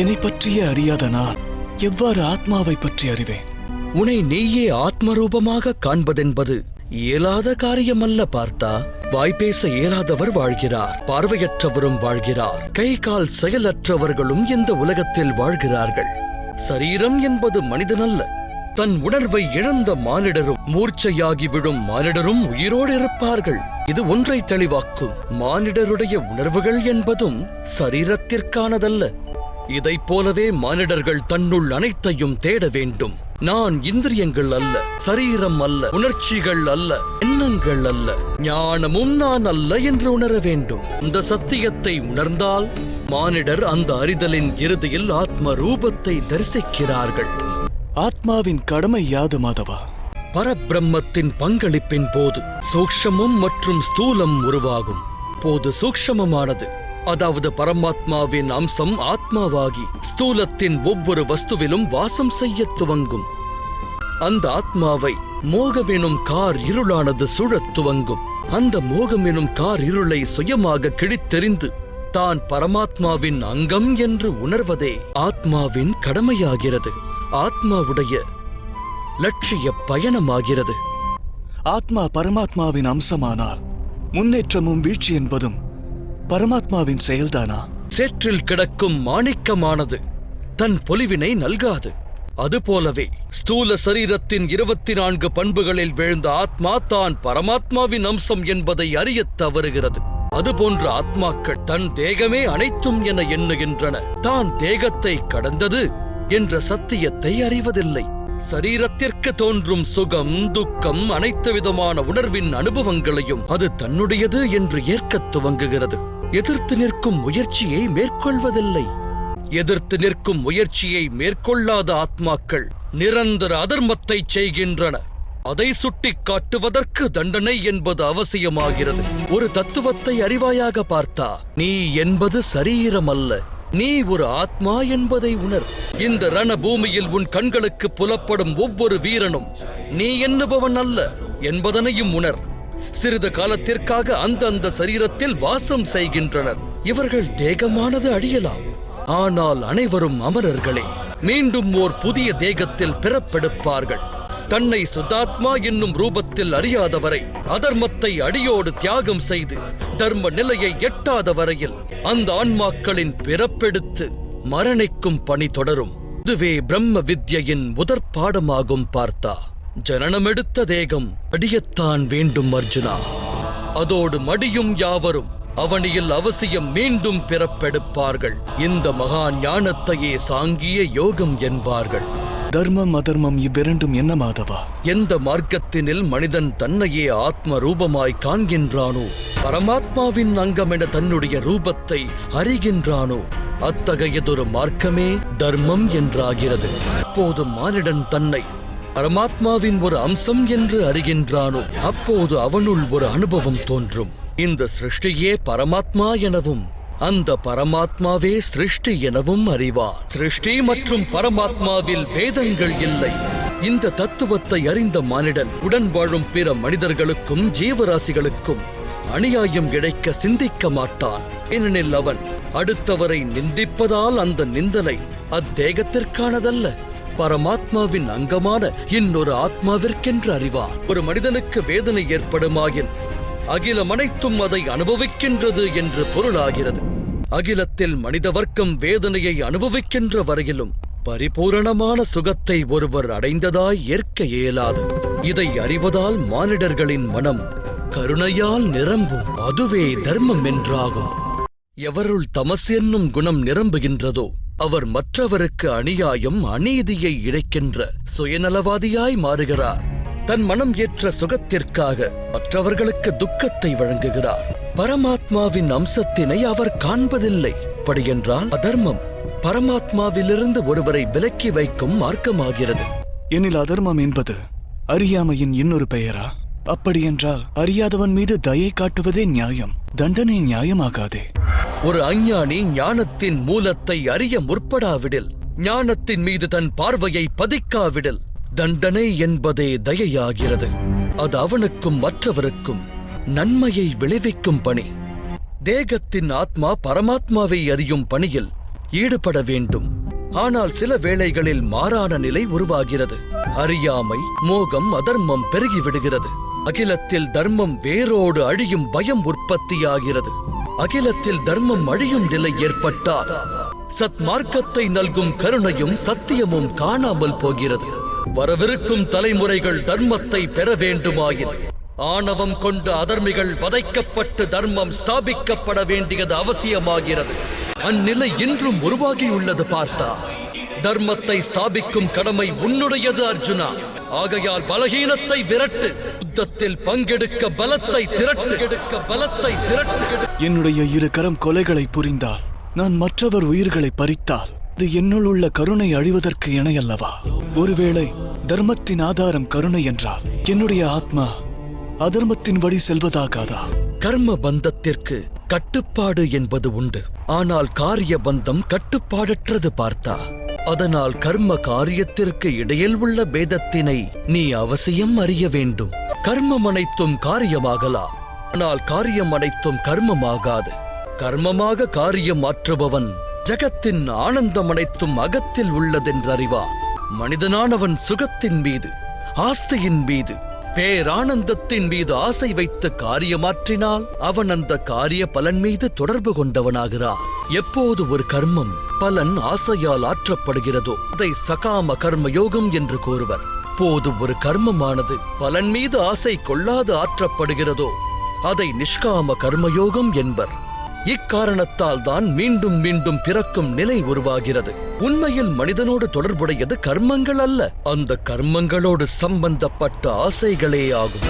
என்னை பற்றியே அறியாத நான் எவ்வாறு ஆத்மாவை பற்றி அறிவேன்? உனை நீயே ஆத்மரூபமாக காண்பதென்பது இயலாத காரியமல்ல பார்த்தா. வாய்ப்பேச இயலாதவர் வாழ்கிறார் பார்வையற்றவரும் வாழ்கிறார் கை கால் செயலற்றவர்களும் இந்த உலகத்தில் வாழ்கிறார்கள். சரீரம் என்பது மனிதனல்ல தன் உணர்வை இழந்த மானிடரும் மூர்ச்சையாகி விடும் மானிடரும் உயிரோடு இருப்பார்கள். இது ஒன்றை தெளிவாக்கும் மானிடருடைய உணர்வுகள் என்பதும் சரீரத்திற்கானதல்ல இதைப் போலவே மானிடர்கள் தன்னுள் அனைத்தையும் தேட வேண்டும். நான் இந்திரியங்கள் அல்ல சரீரம் அல்ல உணர்ச்சிகள் அல்ல எண்ணங்கள் அல்ல. ஞானமும் நான் அல்ல என்று உணர வேண்டும். இந்த சத்தியத்தை உணர்ந்தால் மானிடர் அந்த அறிதலின் இறுதியில் ஆத்ம ரூபத்தை தரிசிக்கிறார்கள். ஆத்மாவின் கடமை யாது மாதவா? பரபிரம்மத்தின் பங்களிப்பின் போது சூக்ஷமம் மற்றும் ஸ்தூலம் உருவாகும். போது சூக்ஷமமானது. அதாவது பரமாத்மாவின் அம்சம் ஆத்மாவாகி ஸ்தூலத்தின் ஒவ்வொரு வஸ்துவிலும் வாசம் செய்யத் துவங்கும். அந்த ஆத்மாவை மோகமெனும் கார் இருளானது சுழத் துவங்கும். அந்த மோகமெனும் கார் இருளை சுயமாக கிழித்தெறிந்து தான் பரமாத்மாவின் அங்கம் என்று உணர்வதே ஆத்மாவின் கடமையாகிறது. ஆத்மாவுடைய லட்சிய பயணமாகிறது. ஆத்மா பரமாத்மாவின் அம்சமானால் முன்னேற்றமும் வீழ்ச்சி என்பதும் பரமாத்மாவின் செயல்தானா? சேற்றில் கிடக்கும் மாணிக்கமானது தன் பொலிவினை நல்காது. அதுபோலவே ஸ்தூல சரீரத்தின் இருபத்தி நான்கு பண்புகளில் விழுந்த ஆத்மா தான் பரமாத்மாவின் அம்சம் என்பதை அறியத் தவறுகிறது. அதுபோன்ற ஆத்மாக்கள் தன் தேகமே அனைத்தும் என எண்ணுகின்றன. தான் தேகத்தை கடந்தது என்ற சத்தியத்தை அறிவதில்லை. சரீரத்திற்கு தோன்றும் சுகம் துக்கம் அனைத்து விதமான உணர்வின் அனுபவங்களையும் அது தன்னுடையது என்று ஏற்கத் துவங்குகிறது. எதிர்த்து நிற்கும் முயற்சியை மேற்கொள்வதில்லை. எதிர்த்து நிற்கும் முயற்சியை மேற்கொள்ளாத ஆத்மாக்கள் நிரந்தர அதர்மத்தை செய்கின்றன. அதை சுட்டிக் காட்டுவதற்கு தண்டனை என்பது அவசியமாகிறது. ஒரு தத்துவத்தை அறிவாயாக பார்த்தா நீ என்பது சரீரம் அல்ல நீ ஒரு ஆத்மா என்பதை உணர். இந்த ரணபூமியில் உன் கண்களுக்கு புலப்படும் ஒவ்வொரு வீரனும் நீ என்னுபவன் அல்ல என்பதனையும் உணர். சிறிது காலத்திற்காக அந்தந்த சரீரத்தில் வாசம் செய்கின்றனர். இவர்கள் தேகமானது அழியலாம். ஆனால் அனைவரும் அமரர்களே மீண்டும் ஓர் புதிய தேகத்தில் பிறப்பெடுப்பார்கள். தன்னை சுதாத்மா என்னும் ரூபத்தில் அறியாதவரை அதர்மத்தை அடியோடு தியாகம் செய்து தர்ம நிலையை எட்டாத வரையில் அந்த ஆன்மாக்களின் பிறப்பெடுத்து மரணிக்கும் பணி தொடரும். இதுவே பிரம்ம வித்யின் முதற் பாடமாகும் பார்த்தா. ஜனனமெடுத்த தேகம் அடியத்தான் வேண்டும் அர்ஜுனா. அதோடு மடியும் யாவரும் அவனியில் அவசியம் மீண்டும் பிறப்பெடுப்பார்கள். இந்த மகா ஞானத்தையே சாங்கிய யோகம் என்பார்கள். தர்மம் அதர்மம் இவ்விரண்டும் என்ன மாதவா? எந்த மார்க்கத்தினில் மனிதன் தன்னையே ஆத்ம ரூபமாய் காண்கின்றானோ பரமாத்மாவின் அங்கமென தன்னுடைய ரூபத்தை அறிகின்றானோ அத்தகையதொரு மார்க்கமே தர்மம் என்றாகிறது. அப்போது மானிடன் தன்னை பரமாத்மாவின் ஒரு அம்சம் என்று அறிகின்றானோ அப்போது அவனுள் ஒரு அனுபவம் தோன்றும். இந்த சிருஷ்டியே பரமாத்மா எனவும் அந்த பரமாத்மாவே சிருஷ்டி எனவும் அறிவார். சிருஷ்டி மற்றும் பரமாத்மாவில் பேதங்கள் இல்லை. இந்த தத்துவத்தை அறிந்த மானிடன் உடன் வாழும் பிற மனிதர்களுக்கும் ஜீவராசிகளுக்கும் அநியாயம் இழைக்க சிந்திக்க மாட்டான். ஏனெனில் அவன் அடுத்தவரை நிந்திப்பதால் அந்த நிந்தனை அத்தேகத்திற்கானதல்ல. பரமாத்மாவின் அங்கமான இன்னொரு ஆத்மாவிற்கென்று அறிவான். ஒரு மனிதனுக்கு வேதனை ஏற்படுமாயின் அகிலம் அனைத்தும் அதை அனுபவிக்கின்றது என்று பொருளாகிறது. அகிலத்தில் மனித வர்க்கம் வேதனையை அனுபவிக்கின்ற வரையிலும் பரிபூரணமான சுகத்தை ஒருவர் அடைந்ததாய் ஏற்க இயலாது. இதை அறிவதால் மானிடர்களின் மனம் கருணையால் நிரம்பும். அதுவே தர்மம் என்றாகும். எவருள் தமஸ் என்னும் குணம் நிரம்புகின்றதோ அவர் மற்றவருக்கு அநியாயம் அநீதியை இழைக்கின்ற சுயநலவாதியாய் மாறுகிறார். தன் மனம் ஏற்ற சுகத்திற்காக மற்றவர்களுக்கு துக்கத்தை வழங்குகிறார். பரமாத்மாவின் அம்சத்தினை அவர் காண்பதில்லை. அப்படியென்றால் அதர்மம் பரமாத்மாவிலிருந்து ஒருவரை விலக்கி வைக்கும் மார்க்கமாகிறது. எனில் அதர்மம் என்பது அறியாமையின் இன்னொரு பெயரா? அப்படியென்றால் அறியாதவன் மீது தயை காட்டுவதே நியாயம். தண்டனை நியாயமாகாதே. ஒரு அஞ்ஞானி ஞானத்தின் மூலத்தை அறிய முற்படாவிடில் ஞானத்தின் மீது தன் பார்வையை பதிக்காவிடில் தண்டனை என்பதே தயையாகிறது. அது அவனுக்கும் மற்றவருக்கும் நன்மையை விளைவிக்கும் பணி. தேகத்தின் ஆத்மா பரமாத்மாவை அறியும் பணியில் ஈடுபட வேண்டும். ஆனால் சில வேளைகளில் மாறான நிலை உருவாகிறது. அறியாமை மோகம் அதர்மம் பெருகிவிடுகிறது. அகிலத்தில் தர்மம் வேரோடு அழியும் பயம் உற்பத்தியாகிறது. அகிலத்தில் தர்மம் அழியும் நிலை ஏற்பட்டால் சத்மார்க்கத்தை நல்கும் கருணையும் சத்தியமும் காணாமல் போகிறது. வரவிருக்கும் தலைமுறைகள் தர்மத்தை பெற வேண்டுமாயின் ஆணவம் கொண்ட அதர்மிகள் வதைக்கப்பட்டு தர்மம் ஸ்தாபிக்கப்பட வேண்டியது அவசியமாகிறது. அந்நிலை இன்றும் உருவாகியுள்ளது பார்த்தா தர்மத்தை ஸ்தாபிக்கும் கடமை உன்னுடையது அர்ஜுனா. ஆகையால் பலகீனத்தை விரட்டு. யுத்தத்தில் பங்கெடுக்க பலத்தை திரட்டு. எடுக்க பலத்தை திரட்டு என்னுடைய இரு கரம் கொலைகளை புரிந்தால் நான் மற்றவர் உயிர்களை பறித்தால் இது என்னுள் உள்ள கருணை அழிவதற்கு இணையல்லவா? ஒருவேளை தர்மத்தின் ஆதாரம் கருணை என்றால் என்னுடைய ஆத்மா அதர்மத்தின் வழி செல்வதாகாதா? கர்ம பந்தத்திற்கு கட்டுப்பாடு என்பது உண்டு. ஆனால் காரிய பந்தம் கட்டுப்பாடற்றது பார்த்தா அதனால் கர்ம காரியத்திற்கு இடையில் உள்ள பேதத்தினை நீ அவசியம் அறிய வேண்டும். கர்மம் அனைத்தும் காரியமாகலாம். ஆனால் காரியம் அனைத்தும் கர்மமாகாது. கர்மமாக காரியம் மாற்றுபவன் ஜகத்தின் ஆனந்தம் அனைத்தும் அகத்தில் உள்ளதென்றறிவான் மனிதனானவன் சுகத்தின் மீது ஆஸ்தியின் மீது பேரானந்தத்தின் மீது ஆசை வைத்து காரியமாற்றினால் அவன் அந்த காரிய பலன் மீது தொடர்பு கொண்டவனாகிறான். எப்போது ஒரு கர்மம் பலன் ஆசையால் ஆற்றப்படுகிறதோ அதை சகாம கர்ம யோகம் என்று கூறுவர். போது ஒரு கர்மமானது பலன் மீது ஆசை கொள்ளாது ஆற்றப்படுகிறதோ அதை நிஷ்காம கர்மயோகம் என்பர். இக்காரணத்தால் தான் மீண்டும் மீண்டும் பிறக்கும் நிலை உருவாகிறது. உண்மையில் மனிதனோடு தொடர்புடையது கர்மங்கள் அல்ல அந்த கர்மங்களோடு சம்பந்தப்பட்ட ஆசைகளே ஆகும்.